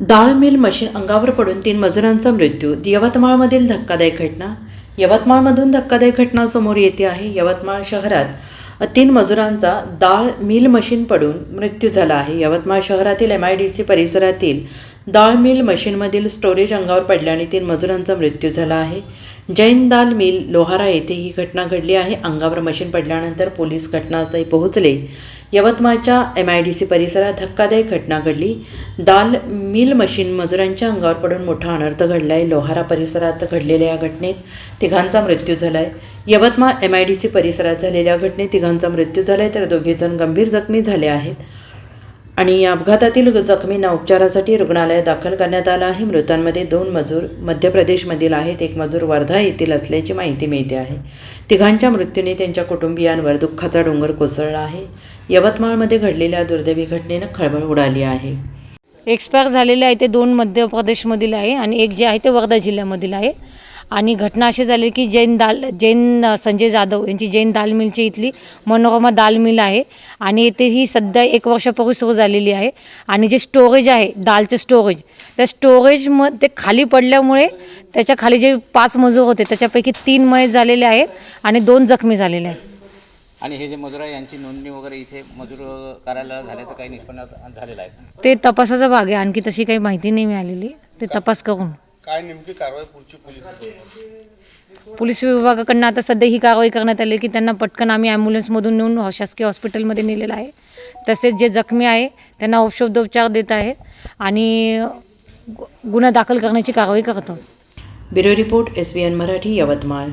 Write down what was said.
डाळ mill machine अंगावर पडून तीन मजुरांचा मृत्यू. यवतमाळमधील धक्कादायक घटना. यवतमाळमधून धक्कादायक घटना समोर येते आहे. यवतमाळ शहरात तीन मजुरांचा डाळ मिल मशीन पडून मृत्यू झाला आहे. यवतमाळ शहरातील एम आय डी सी परिसरातील दाळ मिल मशीनमधील स्टोरेज अंगावर पडल्याने तीन मजुरांचा मृत्यू झाला आहे. जैन दाल मिल लोहारा येथे ही घटना घडली आहे. अंगावर मशीन पडल्यानंतर पोलीस घटनास्थळी पोहोचले. यवतमाळच्या एम आय डी सी परिसरात धक्कादायक घटना घडली. दाल मिल मशीन मजुरांच्या अंगावर पडून मोठा अनर्थ घडला आहे लोहारा परिसरात घडलेल्या या घटनेत तिघांचा मृत्यू झाला आहे Yavatmal M I D C परिसरात झालेल्या घटनेत तिघांचा मृत्यू झाला आहे तर दोघेजण गंभीर जखमी झाले आहेत. आणि या अपघातातील जखमींना उपचारासाठी रुग्णालयात दाखल करण्यात आलं आहे. मृतांमध्ये दोन मजूर मध्य प्रदेशमधील आहेत. एक मजूर वर्धा येथील असल्याची माहिती मिळते आहे. तिघांच्या मृत्यूने त्यांच्या कुटुंबियांवर दुःखाचा डोंगर कोसळला आहे. यवतमाळमध्ये घडलेल्या दुर्दैवी घटनेनं खळबळ उडाली आहे. एक्सपायर झालेले आहे ते दोन मध्य प्रदेशमधील आहे आणि एक जे आहे ते वर्धा जिल्ह्यामधील आहे. आणि घटना अशी झाली की जैन दाल जैन संजय जाधव यांची जैन दाल मिलची इथली मनोरमा दाल मिल आहे. आणि येथे ही सध्या एक वर्षापूर्वी सुरू झालेली आहे. आणि जे स्टोरेज आहे दालचं स्टोरेज त्या स्टोरेज म ते खाली पडल्यामुळे त्याच्याखाली जे पाच मजूर होते त्याच्यापैकी तीन मयत झालेले आहेत आणि दोन जखमी झालेले आहेत. आणि हे जे मजूर आहे यांची नोंदणी वगैरे इथे मजूर कार्यालयात झाल्याचं काही निष्पन्न झालेलं आहे? ते तपासाचा भाग आहे. आणखी तशी काही माहिती नाही मिळालेली. ते तपास करून. काय नेमकी कारवाई पुढची पोलीस पोलीस विभागाकडनं आता सध्या ही कारवाई करण्यात आली की त्यांना पटकन आम्ही ॲम्ब्युलन्समधून नेऊन शासकीय हॉस्पिटलमध्ये नेलेलं आहे. तसेच जे जखमी आहे त्यांना औषधोपचार देत आहेत आणि गु- गुन्हा दाखल करण्याची कारवाई करतो bureau report S B N Marathi Yavatmal.